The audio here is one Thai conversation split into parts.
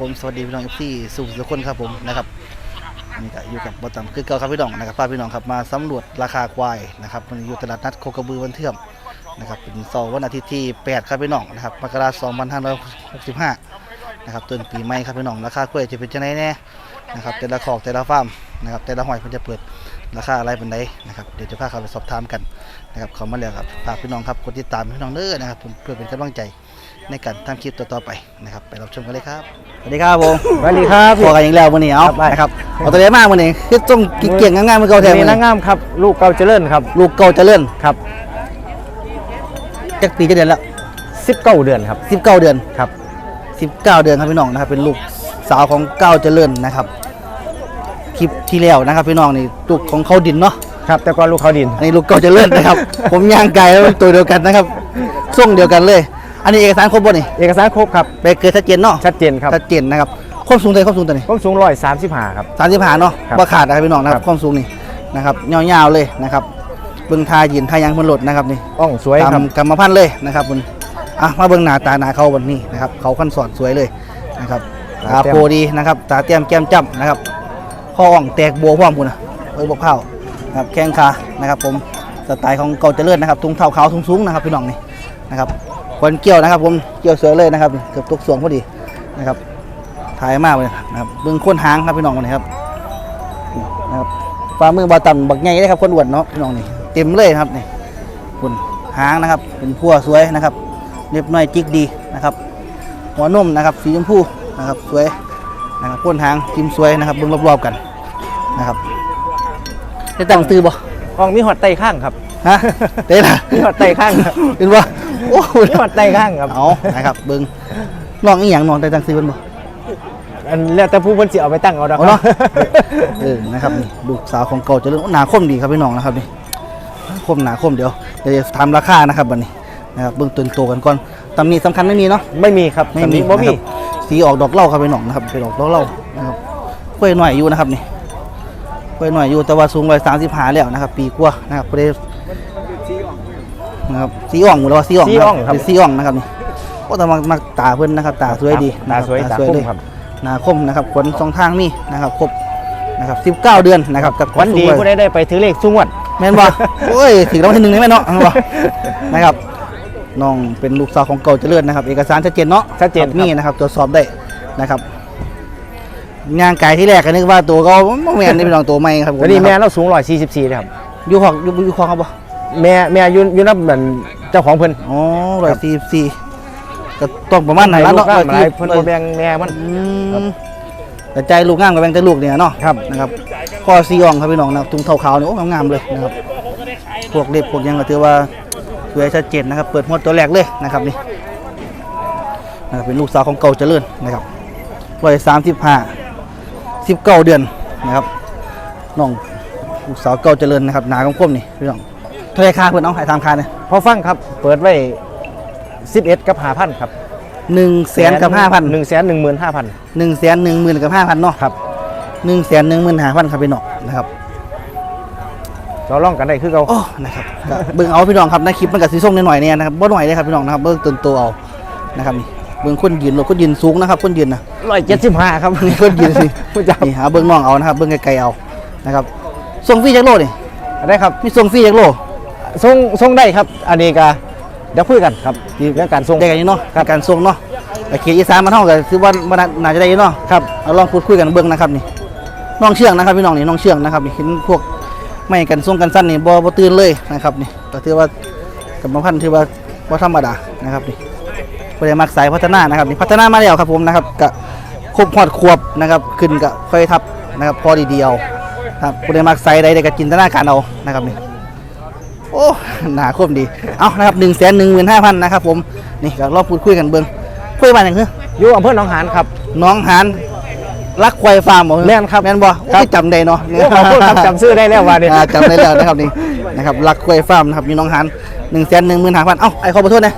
ผมสวัสดีพี่น้องเอฟซีสุขสุขคนครับผมนะครับนี่ก็อยู่กับบอตัมคือเก่าครับพี่น้องนะครับพาพี่น้องครับมาสำรวจราคาควายนะครับมันอยู่ตลาดนัดโคกระบือวันเทื่อมนะครับเป็นเสาร์วันอาทิตย์ที่ 8 ครับพี่น้องนะครับมกราคม2565นะครับต้นปีใหม่ครับพี่น้องราคากล้วยจะเป็นจังไดแน่นะครับแต่ละขอกแต่ละฟาร์มนะครับแต่ละหอยมันจะเปิดราคาอะไรเป็นไดนะครับเดี๋ยวจะพาเขาไปสอบถามกันนะครับเขามาแล้วครับฝากพี่น้องครับกดติดตามพี่น้องเด้อนะครับผมเพื่อเป็นกำลังใจ ในการทำคลิปต่อๆไปนะครับไปรับชมกันเลยครับสวัสดีครับผมสวัสดีครับพอกันอีกแล้ววันนี้เอาครับได้นะครับเอาตัวเล็กมากวันนี้คือต้องเก่งๆง่ายๆเหมือนเก่าแท้มีมื้อนางนี้งามครับ ลูกเก่าเจริญครับ ลูกเก่าเจริญครับจักปีจะเดือนแล้วสิบเก้าเดือนครับ19เดือนครับ19เดือนครับพี่น้องนะครับเป็นลูกสาวของเก้าเจริญนะครับคลิปที่แล้วนะครับพี่น้องนี่ลูกของเขาดินเนาะครับแต่ก่อนลูกเขาดินอันนี้ลูกเก่าเจริญนะครับ ผมย่างไก่แล้วเป็นตัวเดียวกันนะครับส่งเดียวกันเลย อันนี้เอกสารครบบ่นี่เอกสารครบครับไปเกิดชัดเจนเนาะชัดเจนครับชัดเจนนะครับความสูงเท่าไหร่ความสูงตัวนี้ผมสูงร้อยสามสิบห้าครับสามสิบห้าเนาะครับว่าขาดนะครับพี่น้องนะคครัรับบความสูงนี่นะครับยาวๆเลยนะครับเบิ้งทายินทายังมันหลดนะครับนี่อ่องสวยตามครับกรรมพันธุ์เลยนะครับคุณอะมาเบิ้งหน้าตาหน้าเขาวันนี้นะครับเขาคันสอนสวยเลยนะครับตาโพดีนะครับตาเตี้ยมแก้มจ้ำนะครับข้ออ่องแตกบัวพร้อมคุณนะเอ้ยบกเผานะครับแข้งขานะครับผมสไตล์ของเกาเจริญนะครับทุงเท้าขาวทุงสูงนะครับพี่น้องนี่นะครับ คนเกี่ยวนะครับ ผมเกี่ยวสวยเลยนะครับเกือบตกสวงพอดีนะครับถ่ายมากเลยนะครับเบิ้งโค้นหางครับพี่น้องวันนี้ครับนะครับฝ่ามือบาต่ำบักใหญ่เลยครับคนอ้วนเนาะพี่น้องนี่เต็มเลยครับนี่คุณหางนะครับ เป็นพัวสวยนะครับเรียบน้อยจิกดีนะครับ หัวนมนะครับ สีชมพูนะครับสวยนะครับพ่นหางจิ้มสวยนะครับเบิ่งรอบๆกันนะครับได้ตั้งตือบ่อ่องมีหอดไตข้างครับฮะเต้ล่ะมีหอดไตข้างครับเป็นว่า โอ้โหมีหอดไตข้างครับ เอานะครับเบิ่งน้องอีหยังน้องได้ตั้งตือเพิ่นบ่อันแล้วแต่ผู้เพิ่นสิเอาไปตั้งเอาดอกเอาเนาะเออนะครับนี่ลูกสาวของเก่าเจะเรื่องหนาคมดีครับพี่น้องนะครับนี่คมหนาคมเดี๋ยวเดี๋ยวจะทำราคานะครับบัดนี้นะครับเบื้องต้นโตกันก่อนตำหนี้สำคัญไม่มีเนาะ ไม่มีครับไม่มีบ่นะมีครับสีออกดอกเหล่าครับพี่น้องนะครับเป็นออกดอกเหล่านะครับกล้วยหน่อยอยู่นะครับนี่กล้วยหน่อยอยู่แต่ว่าสูงร้อยสามสิบห้าแล้วนะครับ ปีกว่านะครับประเดี๋ยว นะครับสีอ่องหมดแล้วว่าสีอ่องสีอ่องครับเป็นสีอ่องนะครับนี่โอ้แต่มามาตาเพิ่นนะครับ ตาสวยดีตาสวยนะครับตาสวยคมเลยครับหนาคมนะครับขนสองทางมีนะครับครบนะครับสิบเก้า19 เดือนนะครับกับวันดีสูงผู้ร้อยใดได้ไปถือเลขสุงวดแม่นบ่โอ้ยถือรางวัลที่หนึ่งได้ไหมเนาะแม่นบ่นะครับน้องเป็นลูกสาวของเก่าเจริญนะครับ เอกสารชัดเจนเนาะชัดเจนครับมีนะครับตรวจสอบได้นะครับงานไก่ที่แรกก็นึกว่าตัวเขาบ่แม่นนี่เป็นน้องตัวใหม่ครับผมวันนี้แม่นะครับเราสูงร้อยสี่สิบสี่ครับอยู่หอกอยู่อยู่คลองครับบ่ แม่แม่อยืนยืนนับเหมือนเจ้าของเพิ่นอ๋อร้อยสี่สี่ก็ต้องประมาณไหนละเนาะให้ลูกหลานหลาย140เพิ่นบ่แบ่งแม่มัน อืมแต่ใจลูกงามกับแบงแต่ลูกเนี่ยเนาะครับนะครับข้อซีอ่องครับพี่น้องนะครับตุงเท้าขาวเนี่ยโอ้งามๆเลยนะครับพวกเล็บพวกหยังก็ถือว่าสวยชัดเจนนะครับ เปิดหัวตัวแรกเลยนะครับนี่นะครับเป็นลูกสาวของเก่าเจริญนะครับวัยสามสิบห้าสิบเก้าเดือนนะครับน้องลูกสาวเก่าเจริญนะครับหนาของคมนี่พี่น้องเท่าไหรค่าเพื่อนเอาใหายทางคาเนี่ยพอฟังครับ เปิดไว้สิบเอ็ดกับห้าพันครับหนึ่งแสนกับห้าพันหนึ่งแสนหนึ่งหมื่นห้าพันหนึ่งแสนหนึ่งหมื่นกับห้าพันเนาะครับหนึ่งแสนหนึ่งหมื่นห้าพันครับพี่น้องนะครับเราล่องกันได้คือเราโอ้นะครับก็เบิ่งเอาพี่น้องครับในคลิปมันกับสีส้มนิดหน่อยเนี่ยนะครับบ่หน่อยเลยครับพี่น้องนะครับเบิ่งต้นตัวเอานะครับนี่เบิ่งคนยืนรถคนยืนสูงนะครับคนยืนนะร้อยเจ็ดสิบห้าครับนี่คนยืนสิผู้จับนี่หาเบิ่งน้องเอานะครับเบิ่งไกลๆเอานะครับส่งฟรีจากโลนี่ได้ครับมีส่งฟรีจากโล ส่งส่งได้ครับ อันนี้ก็เดี๋ยวคุยกันครับเรื่องการส่งได้กันอยู่เนาะการส่งเนาะแต่เขตอีสานมันเท่ากับคือว่ามันน่าจะได้อยู่เนาะครับเอาลองพูดคุยกันเบิ่งนะครับนี่น้องเชื่องนะครับพี่น้องนี่น้องเชื่องนะครับนี่เห็นพวกไม่กันส่งกันสั้นนี่บ่บ่ตื่นเลยนะครับนี่ก็ถือว่ากรรมพันธุ์ถือว่าบ่ธรรมดานะครับนี่ผู้ใดมักสายพัฒนานะครับนี่พัฒนามาแล้วครับผมนะครับกะครบหอดควบนะครับขึ้นกับค่อยทับนะครับพอดีเดียวครับผู้ใดมักสายใดได้ก็จินตนาการเอานะครับนี่ โอ้หนาคมดี เอานะครับหนึ่งแสนหนึ่งหมื่นห้าพันนะครับผม นี่ก็ลองพูดคุยกันเบิ้งคุยบ้านอย่างคืออยู่อำเภอหนองหานครับน้องหานรักควายฟาร์มบ่แม่นครับแม่นบ่ครัโอ้บยจำได้เนาะโอ้ขอบคุณครับจำชื่อได้แล้วว่าเนี่ยอ่าจำได้แล้วนะครับนี่นะครับรักควายฟาร์มนะครับมีน้องหานหนึ่งแสนหนึ่งหมื่นห้าพันเอ้าไอ้ขอขอโทษนะ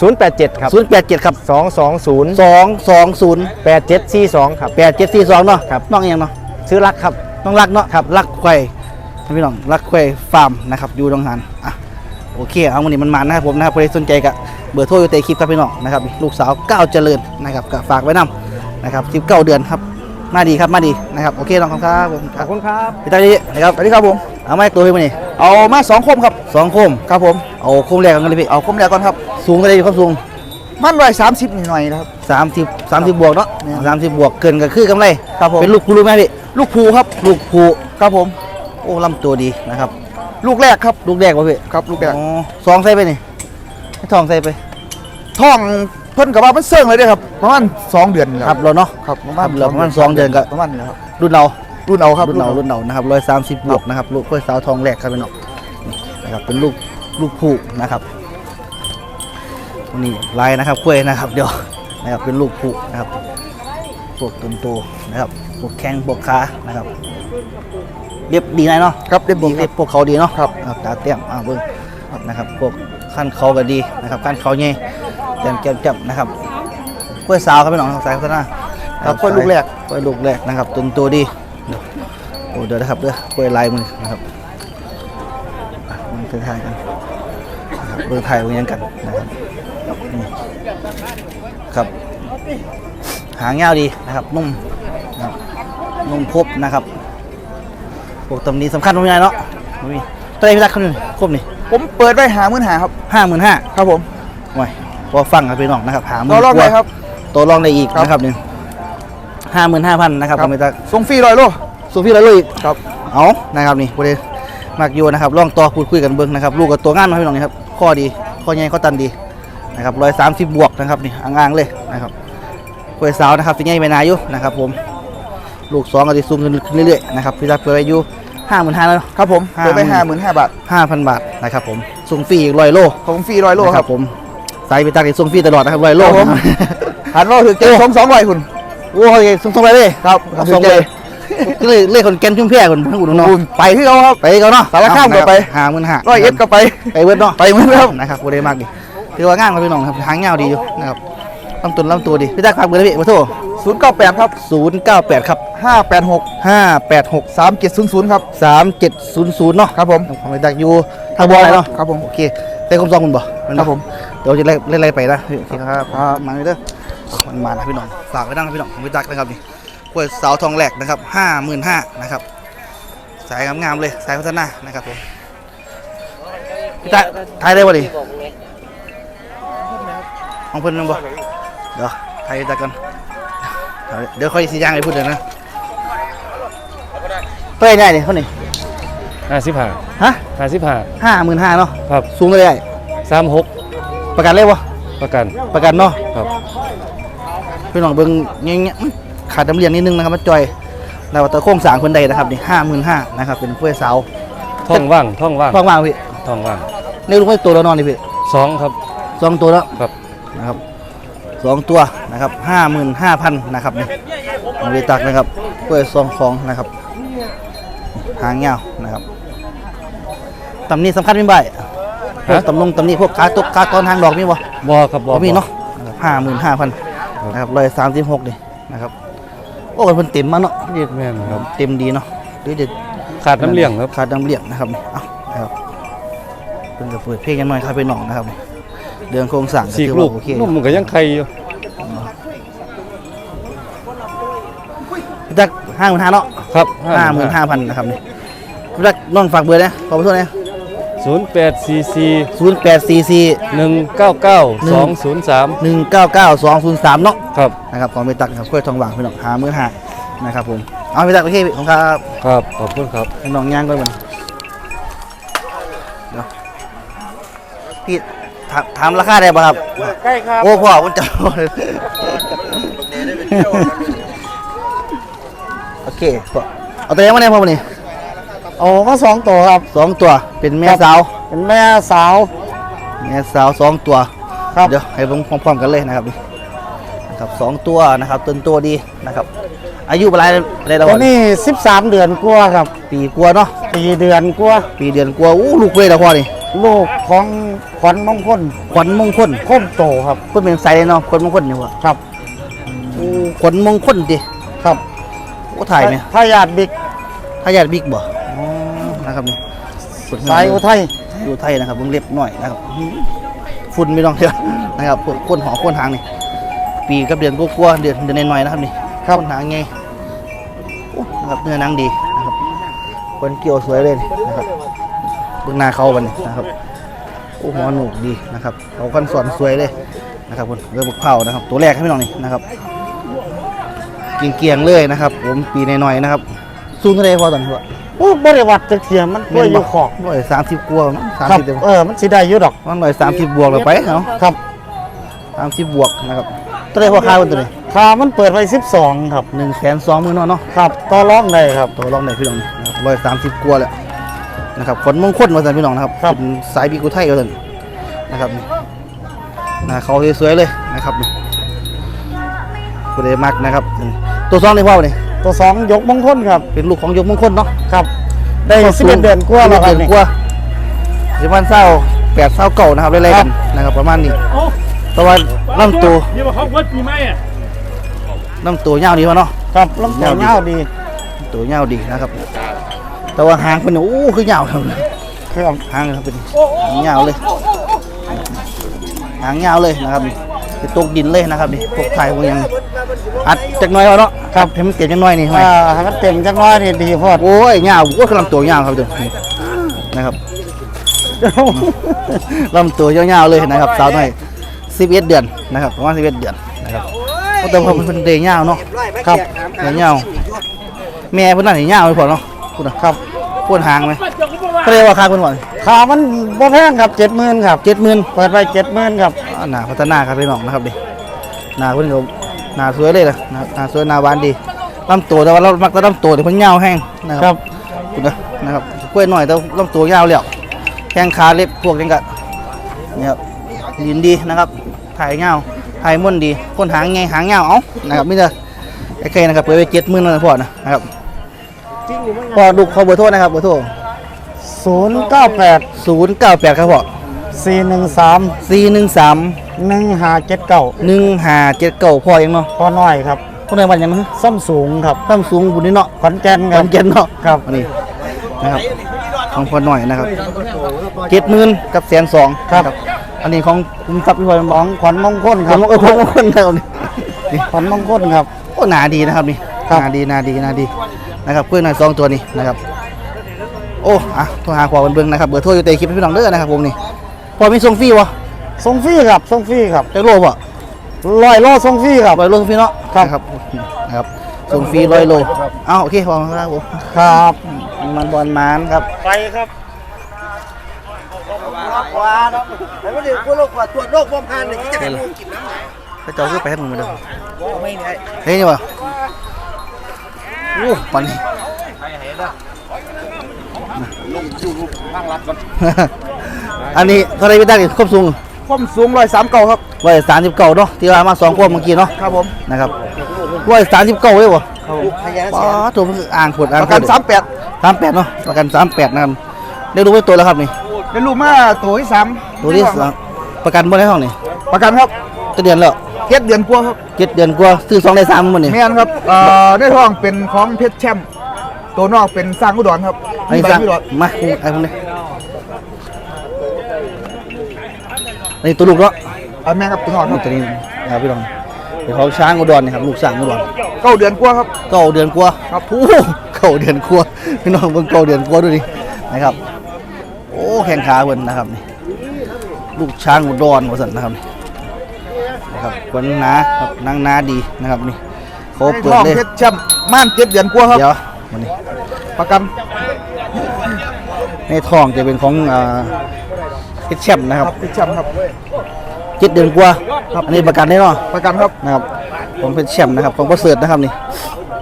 ศูนย์แปดเจ็ดครับศูนย์แปดเจ็ดครับสองสองศูนย์สองสองศูนย์แปดเจ็ดสี่สองครับแปดเจ็ดสี่สองเนาะครับน้องอหยังเนาะซื้อรักครับ น้องรักเนาะครับรักควาย พี่น้องรักควายฟาร์มนะครับอยู่ตรงหันอะโอเคเอาวันนี้มันมานะครับผมนะครับใครสนใจกับเบอร์โทรอยู่ใต้คลิปครับพี่น้องนะครับลูกสาวก้าวเจริญนะครับก็ฝากไว้นำนะครับสิบเก้าเดือนครับมาดีครับมาดีนะครับโอเคน้องครับครับผมขอบคุณครับพี่ตาดีนะครับสวัสดีครับผมเอาไม้ตัวให้มานี่เอามาสองคมครับสองโคมครับผมเอาโคมแรกกันเลยพี่เอาคมแรกก่อนครับสูงก็ได้ครับสูงมันไว้สามสิบหน่อยๆนะครับสามสิบสามสิบบวกเนาะเนี่ยสามสิบบวกเกินก็คือกำไรครับผมเป็นลูกผู้รู้ไหมพี่ลูกภูครับลูกผู้ครับผม โอ้ลำตัวดีนะครับ ลูกแรกครับลูกแรกวะพี่ครับลูกแรกอ๋อสองใส่ไปนี่ให้ทองใส่ไป ท้องเพิ่นกับว่ามันเสื่องเลยเด้อครับประมาณสองเดือนนี่แหละครับเราเนาะ ครับประคมารัณบเราประมาณสองเดือนก็ ประมาณนี้แหละครับรุ่นเรา รุ่นเอาครับรุ่นเรารุ่นเรานะครับร้อยสามสิบบวกนะครับลูกกล้วยสาวทองแรกครับพี่น้องนี่นะครับเป็นลูกลูกผู้นะครับนี่ลายนะครับกล้วยนะครับ เดี๋ยวนะครับเป็นลูกผู้นะครับพวกต้นโตนะครับพวกแข้งพวกขานะครับ เรียบดีนะเนาะครับเรียบพวดีกคเรีรัยบบพวกเขาดีเนาะครับครับตาเตี้ยมอ่าเบิ้งนะครับพวกขั้นเขาก็ดีนะครับขั้นเขาใหญ่แจ่มแจ่มแจ่มนะครับกล้วยสาวครับพี่น้องสายพัฒนาครับค่อยลูกแรกกล้วยลูกแรกนะครับต้นตัวดีเดี๋ยวโอ้เดี๋ยวนะครับเด้อกล้วยลายมือนะครับอะมันถ่ายกันนะครับเบอร์ถ่ายไว้ยังกันนะครับนี่ครับหางยาวดีนะครับนุ่มนะครับนุ่มครบนะครับ พวกตำหนี้สำคัญตรงนี้เนาะบ่มีตัวไหนพี่รักเขาหนึ่งครบนี่ผมเปิดไว้หามื่นหาครับ ห้าหมื่นห้าครับผมโอ้ยพอฟังครับพี่น้องนะครับหาหมื่เรานลองเลยครับ ตัวรองได้อีกครับ นะครับนี่ห้าหมื่นห้าพันนะครับครับคอมพิวเตอร์ส่งฟรีร้อยโลสูพี่ร้อยลูกอีก ครับ เอานะครับนี่ประเด็นมากอยู่นะครับลองต่อพูดคุยกันเบิ้งนะครับลูกกับตัวงานมาพี่น้องนี่ครับข้อดีข้อใหญ่ข้อตันดีนะครับร้อยสามสิบบวกนะครับนี่อ่างๆเลยนะครับกล้วยสาวนะครับสิใหญ่ไม่นานอยู่นะครับผม ลูกสองก็จะสูงขึ้นเรื่อยๆนะครับพี่รักเปิดไว้อยู่ห้าหมื่นห้าแล้วครับผมห้าเปิดไว้ห้าหมื่นห้าบาทห้าพันบาทนะครับผมส่งฟรีอีกร้อยโลผมฟรีร้อยโลนะคครัรับบผมสายไปตักนี่ส่งฟรีตลอดนะครับร้อยโลครับผมหันว่าถือเจ็ดสองสองร้อยคุณโอ้ยส่งส่งไปเลยครับส่งไปเลยก็เลยเล่คนแกนชุ่มแพร่คนทั้งอุ่นน้องคุณไปที่เขาครับไปเขาเนาะสารคามก็ไปหาหมื่นห้าร้อยเอ็ดก็ไปไปเวิร์ดเนาะไปเวิร์ดครับนะครับโบได้มากดิถือว่างานครับพี่น้องครับหางเงาดีอยู่นะครับลำตุนลำตัวดีพี่ตักฝากเบอร์เลยพี่เบอร์โทร ศูนย์เก้าแปดครับศูนย์เก้าแปดครับห้าแปดหกห้าแปดหกสามเจ็ดศูนย์ศูนย์ครับสามเจ็ดศูนย์ศูนย์เนาะครับผมของพี่ตักอยู่ทางบัวอะไรเนาะครับผมโอเคได้คมซองคุณบ่แนครับผมเดี๋ยวจะไล่ไล่ไล่ไปนะโอเคครับมาเลยเด้อมันมานะพี่น้องฝากไว้นั่งนะพี่น้องของพี่ตักนะครับนี่กล้วยสาวทองแหลกนะครับห้าหมื่นห้านะครับสายงามๆเลยสายพัฒนานะครับผมพี่ตาถ่ายได้ป่ะดิของเพิ่นนึงบ่เดี๋ยวถ่ายตากัน เดี๋ยวค่อยสิย่างไปพูดเดี๋ยวนะเท่าไหร่ได้ดิเขานี่ห้าสิบห้าฮะห้าสิบห้าห้าหมื่นห้าเนาะครับสูงเลยได้สามหกประกันเลยบ่ประกันประกันเนาะครับพี่น้องเบิ่งเงี้ยๆขาดน้ำเลี้ยงนิดนึงนะครับมันจอยแล้วแต่โครงสร้างคนใดนะครับนี่ห้าหมื่นห้านะครับเป็นกล้วยเสาท่องว่างท่องว่างฟังว่างพี่ท่องว่างในลูกไม่ตัวแล้วนอนดิพี่สองครับสองตัวแล้วครับนะครับ สองตัวนะครับห้าหมื่นห้าพันนะครับนี่ของเวตักนะครับกล้วยซองของนะครับ หางเงาวนะครับตำนี้สำคัญไม่ใบพวกตำลงตำนี้พวกขาตกขาตอนทางดอกมีบ่บอครับบอบ่มีเนาะห้าหมื่นห้าพันนะครับร้อยสามสิบหกนี่นะครับ โอ้ยเพิ่นเต็มมาเนาะนี่แม่นครับเต็มดีเนาะหรือจะขาดน้ำเลี้ยงครับขาดน้ำเลี้ยงนะครับนี่เอานะครับเพิ่นจะเปิดเพลงกันหน่อยครับไปหน่องนะครับนี่ เดือนโครงสร้างสี่ถือลูว่ากโอเคอยู่นุ่มมันก็ยังไข่อยู่พี่ตักห้าหมื่นห้าเนาะครับห้าหมื่นห้าพันนะครับนี่พี่ตักน้องฝากเบอร์นะขอขอโทษนะศูนย์แปดสี่สี่ศูนย์แปดสี่สี่หนึ่งเก้าเก้าสองศูนย์สามหนึ่งเก้าเก้าสองศูนย์สามเนาะ ครับนะครับของพี่ตักนะครับกล้วยทองหวานพี่น้องหาหมื่นห้านะครับผมเอาพี่ตักโอเคของครับครับขอบคุณครับให้น้องย่างก่อนมันเดี๋ยวพี่ ถามถามราคาได้ป่ะครับ ใกล้ครับโอ้พ่อผมจะโอเคพ่อเอาตัวยังมาเนี่ยพ่อมานี่โอ้ก็สองตัวครับ สองตัวเป็นแม่สาว เป็นแม่สาวแม่สาวสองตัวครับเดี๋ยวให้เบิ่งพร้อมๆกันเลยนะครับนี่นะครับสองตัวนะครับต้นตัวดีนะครับ อายุอะไรอะไรเราตัวนี้สิบสามเดือนกว่าครับ ปีกลัวาเนาะปีเดือนกว่าปีเดือนกลัวาอู้ลูกเว้ยแล้วพ่อนี่ ลูกของขวัญมงคลขวัญมงคลโคมโตครับเพิ่นเป็นไซเลยเนาะขวัญมงคลนี่พ่อครับอู้ขวัญมงคลดิครับโอ้ถ่ายไหมพญาติบิ๊กพญาติบิ๊กบ่อ๋อนะครับนี่สายอุทัยอยู่ไทยนะครับเพิ่งเล็บหน่อยนะครับฝุ่นไม่ต้องเยอะนะครับพวกคนหอคนทางนี่ปีกับเดือนกลัวาๆเดือนเดือนน้อยๆนะครับนี่ครับหางไงโอ้นะครับเนื้อหนังดีนะครับคนเกี่ยวสวยเลยนะครับ เบื้องหน้าเขาบันนี้นะครับโอ้หัวหนูกดีนะครับเขากันสอนสวยเลยนะครับคนเรือบุกเผานะครับ ตัวแรกให้พี่น้องนี่นะครับเกียงๆเลยนะครับ ผมปีน้อยๆนะครับสูงเท่าไหรพอตอนนี้วะโอ้บริวัติจักเทียมมันตัวอยู่ขอกร้อยสามสิบกว่าสามครับสิบเดียวเออมันสิได้อยู่ดอกมันร้อยสามสิบบวกเราไปเนาะครับสามสิบบวกนะครับตัวเลขพอค่าวันตัวนี้ค่ามันเปิดไว้12ครับหนึ่งแสนสองหมื่นเนาะเนาะครับต่อรองได้ครับตัวลองไหนพี่น้องร้อยสามสิบกว่าแหละ นะครับขนมงคลมาสั่นพี่น้องนะครับครับ เป็นสายบีกุไทยมาสั่นนะครับนี่หน้าเขาสวยๆเลยนะครับนี่กูได้มากนะครับนี่ตัวซองในพ่อเนี่ยตัวสองยกมงคลครับ เป็นลูกของยกมงคลเนาะครับ ได้11เดือนกว่าแล้วครับเดือนนี่ กว่าสิบวันเศร้าแปดเศร้าเก่านะครับไล่ๆกันนะครับประมาณนี้แตะวันลำตัวนี่ว่าเขาวัดปีใหม่อะลำตัวยาวดีวะเนาะ ครับลำตัวยาวดี ตัวยาวดีนะครับ แต่ว่าหางเป็นโอ้คือยาวครับครับหางครับเป็นหางยาวเลย หางยาวเลยนะครับนี่เป็นตกดินเลยนะครับนี่พวกไทยพวกยังอัดจักหน้อยวะเนาะครับให้มันเต็มจักหน้อยนี่ไหมอ่าให้มันเต็มจักหน้อยนี่ดีโพอดโอ้ยยาวโอ้คือลำตัวยาวครับเดี๋ยวนี่นะครับลำตัวยาวๆเลยนะครับสาวน้อย11เดือนนะครับประมาณ11เดือนนะครับโอ้แต่พอมันเป็นเดย์ยาวเนาะครับเดย์ยาวแม่เพิ่นน่าสิยาวไปพอเนาะ พูดนะครับพ่นหางไหมเขาเรียกว่าค่าเพิ่นว่าค่ามันบ่แพงครับ70,000ครับ70,000เปิดไว้70,000ครับอ่าหนาพัฒนาครับพี่น้องนะครับดิหนาเพิ่นก็หนาสวยเลยนะหนาหนาสวยหนาหวานดีลำตัวแต่ว่าเรามักแต่ลำตัวเดี๋ยวเพิ่นยาวแห้งนะคครัรับบคุณนะนะครับกล้วยหน่อยแต่ลำตัวยาวแล้วแข้งขาเล็บพวกนี้ก็เนี่ยครับยืนดีนะครับ ถ่ายเงาถ่ายม่วนดีคนหางไงหางเงาเอ้านะครับมิเตอร์ไอ้เคนะครับเปิดไปเจ็ดหมื่นนะพ่อนะนะ ครับพ่อดูเขาเบอร์โทรนะครับเบอร์โทร098ศูนย์เก้าแปดครับพ่อ413สี่หนึ่งสาม1579หนึ่งห้าเจ็ดเก้าพ่อยังเนาะพอน้อยครับคนในวันยังนะส้มสูงครับตั้มสูงบุญนี่เนาะขอนแก่นขครัอบนแก่นเนาะครับอันนี้นะครับของพอหน่อยนะครับเจ็ดหมื่นกับแสนสองครับ อันนี้ของคุณทรัพย์พี่พลของขวัญมงคลขคอรังบเออของคนเรานี่นี่ขวัญมงคลครับโอ้หนาดีนะครับนี่ครับหนาดีหนาดีหนาดี นะครับเพื่อนหน่อยสองตัวนี้นะครับโอ้อะโทรหาขวาบนเบิ้งนะครับเบอร์โทรอยู่ในคลิปให้พี่น้องเด้อนะครับผมนี่พอมีส่งฟรีวะส่งฟรีครับส่งฟรีครับจะโลบ่ร้อยโลส่งฟรีครับร้อยโลส่งฟรีเนาะครับนะครับนะครับส่งฟรีร้อยโลเอ้าโอเคพอครับผมครับมันบอลมานครับไปครับพระเจ้าคือไปให้มึงมาเด้อเฮ้ยนี่วะ โอ้ปันนี่อันนี้เท่าไรพี่ตั้งนี่ครบสูงความสูงร้อยสามเก้าครับร้อยสามสิบเก้าเนาะที่ว่ามาสองขวบเมื่อกี้เนาะครับผมนะครับร้อยสามสิบเก้าเลยวะครับผมป้าตัวมันคืออ่างขวดอ่างประกันสามแปดสามแปดเนาะประกันสามแปดนะครับได้รู้ไว้ตัวแล้วครับนี่เป็นลูกมาตัวที่สามตัวที่สองประกันบ่ได้ห้องนี่ประกันครับจะเดือนแล้ว เจ็ดเดือนกว่าครับเจ็ดเดือนกว่าซื้อสองได้สามหมันนี่แม่นครับเอ่อได้ทองเป็นของเพชรแชมป์ตัวนอกเป็นสร้างอุดรครับอันนี้ใบสั่งอุดรมาไอ้พวกนี้อันนี้ตัวลูกเนาะเอ่อแม่ครับตัวนอกครับตัวนี้นะครับพี่น้องเป็นของช้างอุดรนี่ครับลูกช้างอุดรเก้าเดือนกว่าครับเก้าเดือนกว่าครับโอ้โหเก้าเดือนกว่าพี่น้องเบิ่งเก้าเดือนกว่าดูดินะครับ โอ้แข้งขาเพิ่นนะครับนี่ลูกช้างอุดรว่าซั่นนะครับนี่ นะครับคนหนาครับนางหนาดีนะครับนี่เขาได้เปิทดองเลยเพชรแชมป์ม่านเจ็ดเดือนกว่าครับเดี๋ยววันนี้ประกันในทองจะเป็นของอ่าเพชรแชมป์นะคครัรับบเพชรแชมป์ครับเจ็ดเดือนกว่าอันนี้ประกันได้เนาะประกันครับนะครับของเพชรแชมป์นะครับของประเสริฐนะครับนี่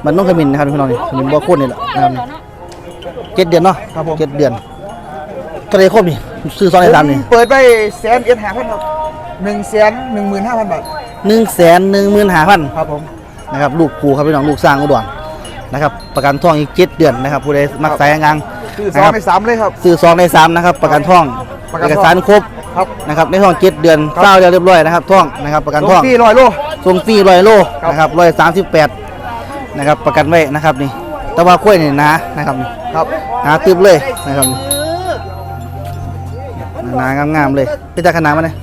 มันต้องขมินนะครับพี่น้องนี่ขมินบ่อโคตรนี่แหละนะครับนี่เจ็ดเดือนเนาะครับผมเจ็ดเดือนเท่าไหรครบนี่ซื้อซองในสามนี่เปิดไปแสนเอ็ดห้าพันครับ หนึ่งแสนหนึ่งหมื่นห้าพันบาทหนึ่งแสนหนึ่งหมื่นห้าพันครับผมนะครับลูกครูครับพี่น้องลูกสร้างอุดรนะครับ ประกันทองอีกเจ็ดเดือนนะครับผู้ใดมักสายงางคือสนะองครับในสามเลยครับซื้อซองในสามนะครับ ประกันทองประกัเอนกทองสารครบครับนะครับในทองเจ็ดเดือนครับเศร้าเรียบร้อยนะครับทองนะครับประกันลทงองที่ร้อยโลส่งฟรีร้อยโลครับนะครับร้อยสามสิบแปดนะครับประกันไว้นะครับนี่แต่ว่ากล้วยนี่หนานะครับนี่ครับหนาตึบเลยนะครับหนางามๆเลยเป็นตาขนาดมันเลย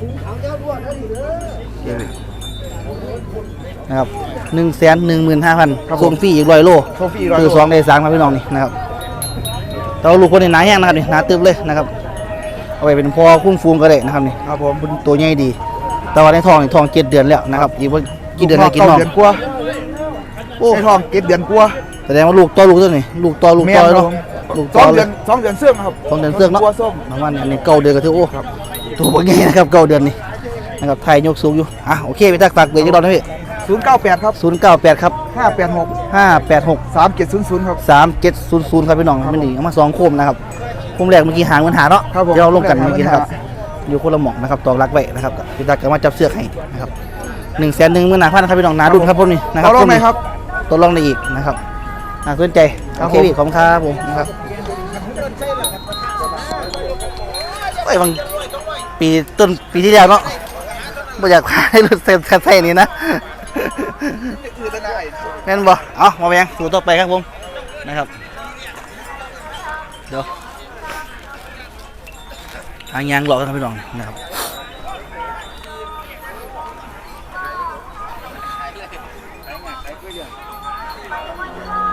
นะครับหนึ่งแสนหนึ่งหมื่นห้าพันครับผมส่งฟรีอีกร้อยโลโทรฟรีร้อยคือโลสองในสามครับพี่น้องนี่นะครับแต่ว่าลูกคนนี้หนาแห้งนะครับนี่หนาตึบเลยนะครับเอาไปเป็นพ่อคุ้มฟูงก็ได้นะครับนี่ครับผมเป็นตัวใหญ่ดี แต่ว่าในท้องนี่ท้องเจ็ดเดือนแล้วนะครับอีกว่ากี่เดือนได้กินน้องเดือนกว่าโอ้ในท้องเจ็ดเดือนกว่าแสดงว่าลูกต่อลูกตัวนี้ลูกต่อลูกต่อเลยเนาะลูกสต่อองเลเดือยนสองเดือนเสื่อมครับสองเดือนเสื่อมเนาะกว่าส้มประมาณนี้อันนี้เก้าเดือนก็ถือโอ้ตัวบางใหญ่นะครับเก้าเดือนนี่นะครับไทยยกสูงอยู่อะโอเคไปตักฝากเบอร์ยี่ดอนนะพี่ ศูนย์เก้าแปดครับศูนย์เก้าแปดครับห้าแปดหกห้าแปดหกสามเจ็ดศูนย์ศูนย์ครับสามเจ็ดศูนย์ศูนย์ครับพี่น้องมันนี่เอามาสองโคมนะครับโคมแรกเมื่อกี้หางมันหาเนาะครับผม เดี๋ยวเราลงกันหางเมื่อกี้นะครับ อยู่คนละหม่องนะครับตอกรักไว้นะครับพี่ตักก็มาจับเสือกให้นะครับหนึ่งแสนหนึ่งหมื่นห้าพันนะครับพี่น้องหนาดุนครับพวกนี้นะครัเอาลงไหมพวกนี้ครับ ตัวลองได้อีกนะครับน่าสนใจครัโอบเคผม พี่ขอบคุณครับผมนะครับไอ้ยบางปีต้นปีที่แล้วเนาะไม่อยากขายรถเซ็นคันใส่นได้แม่นบ่เอามาแบงสู่ต่อไปครับผมนะครับเดี๋ยวหางยางหลอกกันครับพี่น้องนะครับ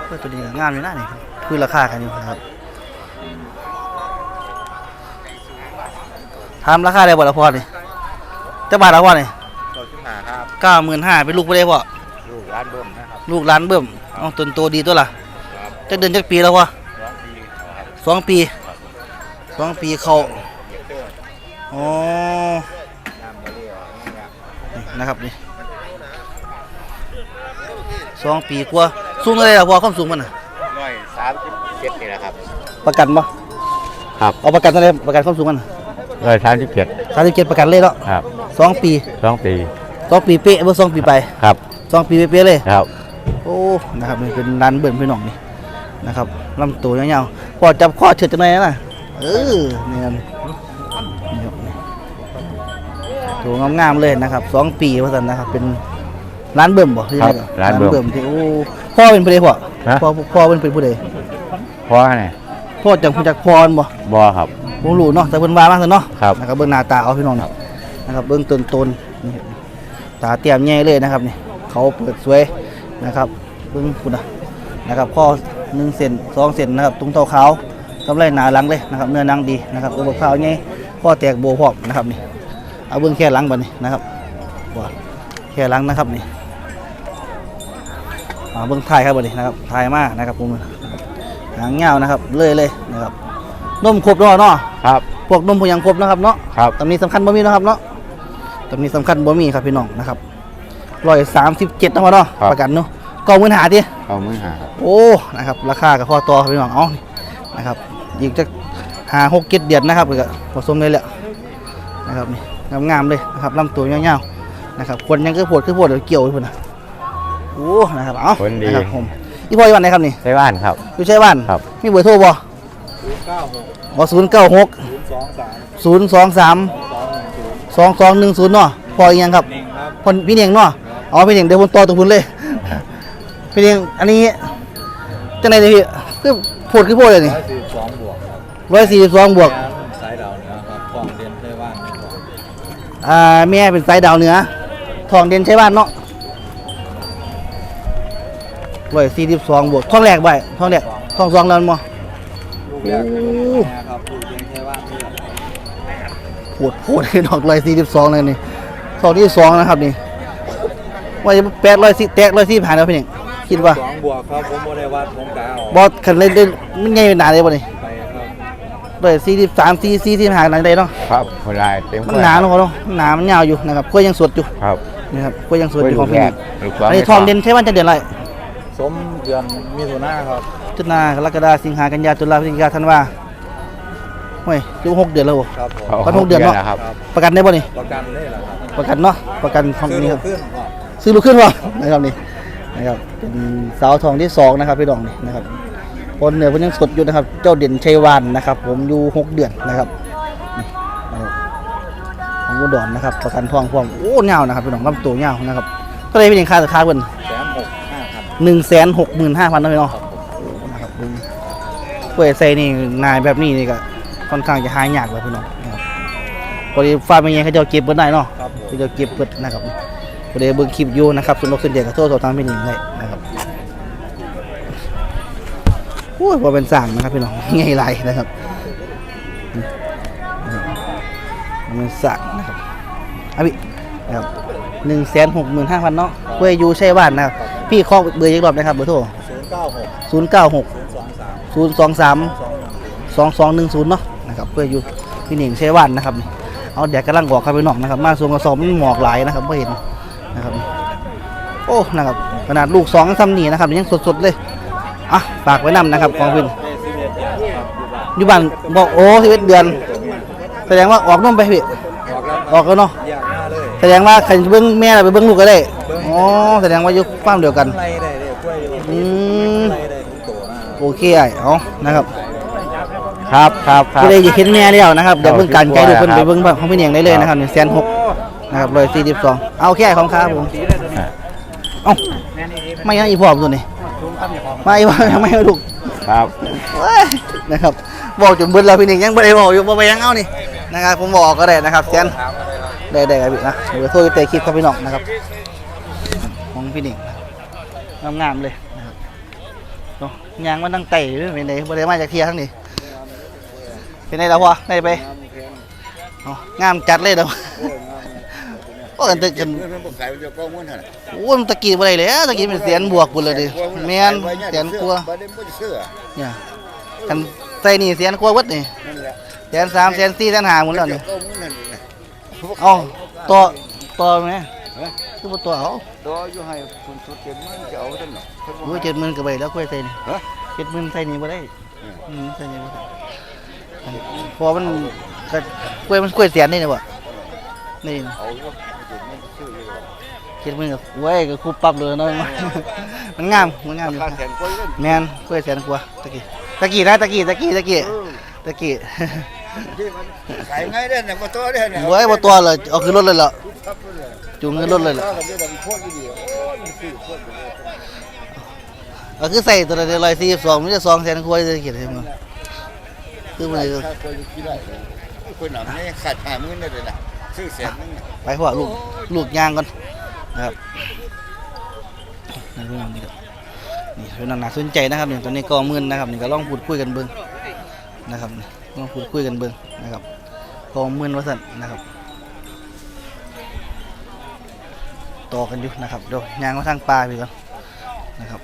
เพื่อตัวนี้งามอยู่นะนี่คือราคากันอยู่นะครับทำราคาได้บ่ละพอนี่จะบาทละพอนี่ เก้าหมื่นห้าเป็นลูกไม่ได้พอลูกร้านเบิ้มนะครับลูกหลานเบิ่มเอาต้นโตดีตัวล่ะจักเดือนจักปีแล้ววะสองปีสองปีเขาอ๋อนี่นะครับนี่สองปีกว่าสูงอะไรล่ะพอความสูงมันน่ะร้อยสามสิบเจ็ดนี่แหละครับ ประกันปะครับ เอาประกันอะไรประกันความสูงมันน่ะร้อยสามสิบเจ็ดสามสิบเจ็ดประกันเลยเนาะครับสองปีสองปี สองปีเป๊ะเบอร์สองปีไปครับสองปีเป๊ะๆเลยครับ โอ้นะครับนี่เป็นร้านเบิ่นพี่น้องนี่นะครับลำตัวยาวๆพอจับข้อเฉิดจังเลยนะเออนี่ครับนี่ครับนี่ตัวงามๆเลยนะครับสองปีว่าสันนะครับเป็นร้านเบิ่มบ่ที่ไหนครับร้านเบิ่มที่โอ้พ่อเป็นผู้ใดพ่อฮะพ่อพ่อเป็นผู้ใดเพราะไงพ่อจังผู้จักพรบ่บอครับผมรู้เนาะแต่เพิ่นว่ามาซั่นเนาะครับนะครับเบิ่งหน้าตาเอาพี่น้องนี่นะครับเบิ่งต้นตนนี่ ตาเตรียมใหญ่เลยนะครับนี่เขาเปิดสวยนะครับเบิ่งคุณนะนะครับข้อ1เซน2เซนนะครับตรงเท้าขาวกำไรหนาหลังเลยนะครับเนื้อหนังดีนะครับเอวขาวใหญ่ข้อแตกโบพร้อมนะครับนี่เอาเบิ่งแค่หลังบัดนี้นะครับว่าแค่หลังนะครับนี่อ่าเบิ่งถ่ายครับบัดนี้นะครับถ่ายมานะครับผมหางยาวนะครับเลื่อยเลยนะครับนมครบแล้วเนาะครับพวกนมพวกหยังครบนะครับเนาะครับตำนี้สำคัญบ่มีเนาะครับเนาะ ตำนี้สำคัญบ่มีครับพี่น้องนะครับร้อยสามสิบเจ็ดนะพ่อเนาะครับ ประกันเนาะเก้าหมื่นหาดิเอามือหาครับโอ้นะครับราคากับพ่อต่อครับพี่น้องเอานะครับอีกจะหาหกเจ็ดเดือนนะครับก็ผสมเลยแหละนะครับนี่งามๆเลยนะครับลำตัวยาวๆนะครับคนยังคือโพดคือโพดเดี๋ยวเกี่ยวอยู่พุ่นนะโอ้นะครับเอาคนดี นะครับผมอีพ่ออยู่วันไหนครับนี่ ใช้บ้านครับ อยู่ใช่บ้านครับ มีเบอร์โทรบ่อ๋อศูนย์เก้าหกศูนย์สองสาม สองสองหนึ่งศูนย์เนาะพออีกยังครับพอพี่เนียงเนาะอ๋อพี่เนียงเดี๋ยวผมต่อตัวคุณเลย พี่เนียงอันนี้จังไหนเนี่ยพี่คือพูดคือพูดเลยนี่สี่สองบวกครับร้อยสี่สิบสองบวก สายดาวเหนือครับกองเรียนเทว่านนี่ครับอ่าแม่เป็นสายดาวเหนือทองเด่นใช้บ้านเนาะร้อยสี่สิบสองบวกทองแรกใบทองแรกทองสองแล้วมั้ง ลูกแรกเป็นลูกนะ ปวดปวดให้ดอกร้อยสี่สิบสองเลยนี่สองที่สองนะครับนี่ว่าจะแปดร้อยสี่แตกร้อยสี่ผ่านแล้วพี่เนียงคิดว่าสองบวกครับผมโมได้วัดผมกะเอาบอสขันเล่นได้มันไงเป็นหนาเลยบ่นี่ไปครับเลยสี่สิบสามสี่สี่สิบห้าหลังใดเนาะครับคนลายเต็มมันหนาเนาะเนาะหนามันยาวอยู่นะครับกล้วยยังสดอยู่ครับนะครับกล้วยยังสดอยู่ของแพพี่ทย์ลูกสาวอันนี้ทองเด่นใช่วันจะเดือนอะไรสมเดือนมิถุนาครับจุนากรกฎาสิงหากันยาตุลาพฤศจิกาธันวา เฮ้ยอยู่หกเดือนแล้วบ่ ครับผมเขาก็ทุกเดือนเนาะแล้วครับประกันได้บ่นี่ประกันเลยเหรอครับประกันเนาะประกันของซื้อนี้ลูครับกขึ้นก็ซื้อลูกขึ้นวะนะครับนี่นะครับเป็นสาวทองที่สองนะครับพี่ดองนี่นะครับคนเหนือเพิ่นยังสดอยู่นะครับ เจ้าเด่นชัยวานนะครับ ผมอยู่หกเดือนนะครับนี่นะครับของอุดรนะครับ ประกันทองพร้อมโอ้เงาวนะครับพี่น้องลำตัวเงาวนะครับเท่าไหรเป็นอย่างค่าราคาเพิ่นแสนหกห้าพันหนึ่งแสนหกหมื่นห้าพันนะพี่น้องนะครับดูเปิดใส่นี่นายแบบนี้นี่ก็ ค่อนข้างจะหายากเลยพี่น้องนะครับพอดีฟาร์มเป็นไงเขาจะเอาเก็บเบิดได้เนาะครับผมเขาจะเก็บเบิดนะครับผู้ใดเบิ่งคลิปอยู่นะครับสนุกสนใจก็โทรสอบถามพี่หนิงได้นะครับโอ้ยบ่เป็นสั่งนะครับพี่น้องง่ายไรนะครับอืมบ่เป็นสั่งนะครับอะพี่นะครับหนึ่งแสนหกหมื่นห้าพันเนาะเพื่ออยู่ใช่บ้านนะครับ พี่ข้อเบอร์อีกรอบนะครับเบอร์โทรศูนย์เก้าหกศูนย์เก้าหกสองสามศูนย์สองสามสอง2210เนาะ นะครับเพื่ออยู่พี่หนิงเชวันนะครับนี่เอาแดดกำลังออกครับพี่น้องนะครับ มาส่วนกระสอบมันหมอกหลายนะครับไม่เห็นนะครับโอ้นะครับขนาดลูกสองซ้ำนี่นะครับยังสดๆเลยอะฝากไว้นำนะครับของพี่เจ็ดสิบเอ็ดเดือนครับอยู่บ้านอยู่บ้านบอกโอ้สิบเอ็ดเดือน แสดงว่าออกนุ่มไปพี่ออกแล้วออกแล้วเนาะอยากมาเลยแสดงว่าใครเบิ้งแม่น่ะไปเบิ้งลูกก็ได้อ๋อแสดงว่าอยู่ฟาร์มเดียวกันไล่ได้เลยกล้วยอยู่อืมไล่ได้ทุกตัวนะโอเคไอ้เอานะครับ ครับครับครับผู้ใดอยากเห็นแม่แล้วนะครับอยากเบิ่งการไกลดูเพิ่นคไปรับเบิ่งบ้างของพี่เนียงได้เลยนะครับ1แสนหกนะครับร้อยสี่สิบสองเอาแค่ของค้าผมเอ้าไม่ยังอีพอมตัวนี้ไม่ว่ายังไม่เอาลูกครับเว้ยนะครับบอกจนเบิดแล้วพี่เนียงยังบ่ได้บอกอยู่บ่ไปยังเอานี่นะครับผมบอกก็ได้นะครับแสนได้ได้ครับพี่นะเดี๋ยวโทรไปเตะคลิปครับพี่น้องนะครับของพี่เนียงงามๆเลยนะครับเนาะยางมันตั้งไต่หรือเป็นไงบ่ได้มาจากเทียทั้งนี้ เป็นไงแล้วพอได้ไปอ๋องามจัดเลยเด้อโอ้กันตึกกันเพื่อนบอกขายเป็นเจ้าก้องม้วนเท่าไหร่โอ้มันตะกี้บ่ได้แล้วตะกี้เป็นแสนบวกพุ่นเลยดิแม่นแสนกว่าบ่ได้บ่ได้เชื่อเนี่ยกันใส่นี่แสนกว่าเบิดนี่นั่นแหละแสนสามแสนสี่แสนห้าหมดแล้วนี่เจ้าก้องม้วนนั่นแหละเอาต่อต่อไหมคือบ่ต่อเอาตัวอยู่ให้คุณสุดเก็บมันจะเอาท่านหรอกโอ้ย70,000ก็ไปแล้วค่อยใส่นี่ฮะ70,000ใส่นี่บ่ได้อืมอืมใส่นี่บ่ได้ เพอมันก็กล้วยมันกล้วยแสนนี่นะบ่นี่เอาว่าเก็บมันชื่ออยู่เจ็ดหมื่นกับเว้ยก็คูปรับเลยเนาะมันงามมันงามอยู่ราคาแสนกว่าเล่นแมนกล้วยแสนกว่าตะกี้ตะกี้นะตะกี้ตะกี้ตะกี้ตะกี้ที่มันขายง่ายได้เนี่ยบ่ตัวได้เนี่ยเว้ยบ่ตัวเลยเอาขึ้นรถเลยเหรอจูงขึ้นรถเลยเหรอก็เดี๋ยวมันโคตรดีโอ้ยมันซื้อโคตรดีเอาคือใส่ตัวละร้อยสี่สิบสองมันจะสองแสนกว่าจะเขียนให้มึง คือมันถ้าคนคิดได้คนหนำนี่ขาดหามื้อได้เลยนะซื้อแสนนึงไปหัวลูกลูกยางก่อนนะครับนี่เรื่องนี้ครับนี่เป็นน่าสนใจนะครับเนี่ยตอนนี้ก็มื่นนะครับนี่ก็ลองพูดคุยกันเบิ่งนะครับลองพูดคุยกันเบิ่งนะครับก็มื่นว่าสั่นนะครับต่อกันอยู่นะครับเดี๋ยวยางมาทางปลาไปก่อนนะครับ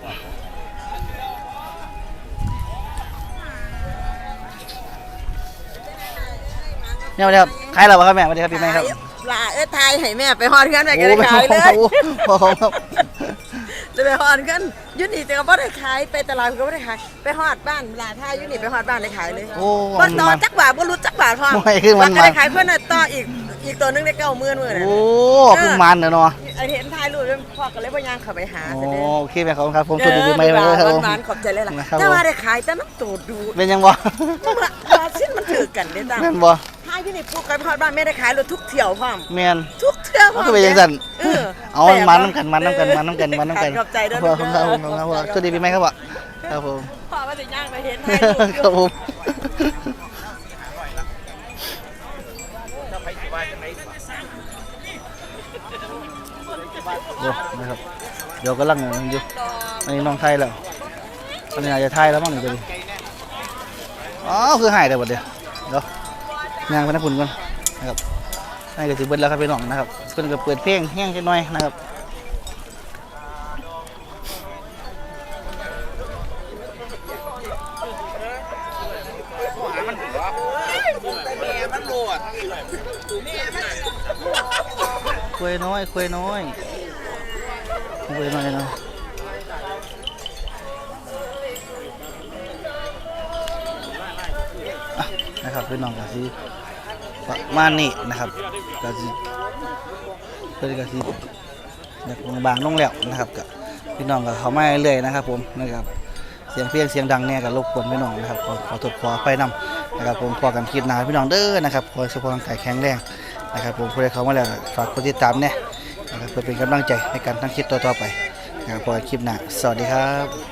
เนี่ยวันนี้ครับขายเราปะครับแม่สวัสดีครับพี่แม่ครับลาเอ้ยทายให้แม่ไปฮอดกันแม่ก็ได้ขายเลยโอ้โหครับจะไปฮอดกันอยุนี่แต่ก็บ่ได้ขายไปตลาดก็บ่ได้ขายไปฮอดบ้านลาท่าอยุนี่ไปฮอดบ้านได้ขายเลยโอ้บ่ต่อจักบาทบ่รู้จักบาทพร้อมไม่คือมันก็ได้ขายเพิ่นน่ะต่ออีกอีกตัวหนึงได้9 0 0 0 0มื้อน่ะโอ้คือมันเนอะเนาะไอ้เห็นถ่ายรูปแล้วพ่อก็เลยบ่ย่างเข้าไปหาโอ้ซะเด้โอเคแม่ขอบคุณครับผมสวัสดีปีใหม่ไปเลยครับผมหวานๆขอบใจเลยล่ะนะครับแต่ว่าได้ขายแต่มันโตดูเป็นยังบ่ว่าสิ้นมันถือกันเด้จ้าแม่นบ่ถ้า อยู่นี่พวกไปฮอดบ้านแม่ได้ขายรถทุกเที่ยวพร้อมแม่นทุกเที่ยวพร้อมก็เป็นจังซั่นเออเอามันน้ำกันมันน้ำกันมันน้ำกันมันน้ำกันขอบใจด้วยขอบคุณครับผมครับผมสวัสดีปีใหม่ครับบ่ครับผมพ่อว่าจะย่างไปเห็นถ่ายรูปอครับผมเดี๋ยวนะครับเดี๋ยวกำลังอยู่อันนี้น้องไทยแล้วอันนี้อาจจะไทยแล้วมั้งหนี่จะดีอ๋อคือหายแต่หมดเดียวเดี๋ยว งานพนักคุณก่อนนะครับนี่ก็สิเบิดแล้วครับพี่น้องนะครับเพิ่นก็เปิดเพลงแห้งจักหน่อยนะครับคุยน้อยคุยน้อยคุยน้อยเนาะอะนะครับพี่น้องกะสิ ประมาณนี้นะครับกะสิเพื่อนกะสิอยากบางๆลงแล้วนะครับกับพี่น้องกับเขาไมาเรื่อยนะครับ ผมนะครับเสียงเพลงเสียงดังเนี่ยกับรบกวนพี่น้องนะครับขอขอโทษขอไปนำนะครับผมพอกันคลิปหน้าพี่น้องเด้อนะครับขอสุขภาพร่างกายแข็งแรงนะครับผมผู้ใดเขามาแล้วฝากกดติดตามเนี่ยนะครับเพื่อเป็นกำลังใจในการทำคลิปต่อๆไปนะครับพอคลิปหน้าสวัสดีครับ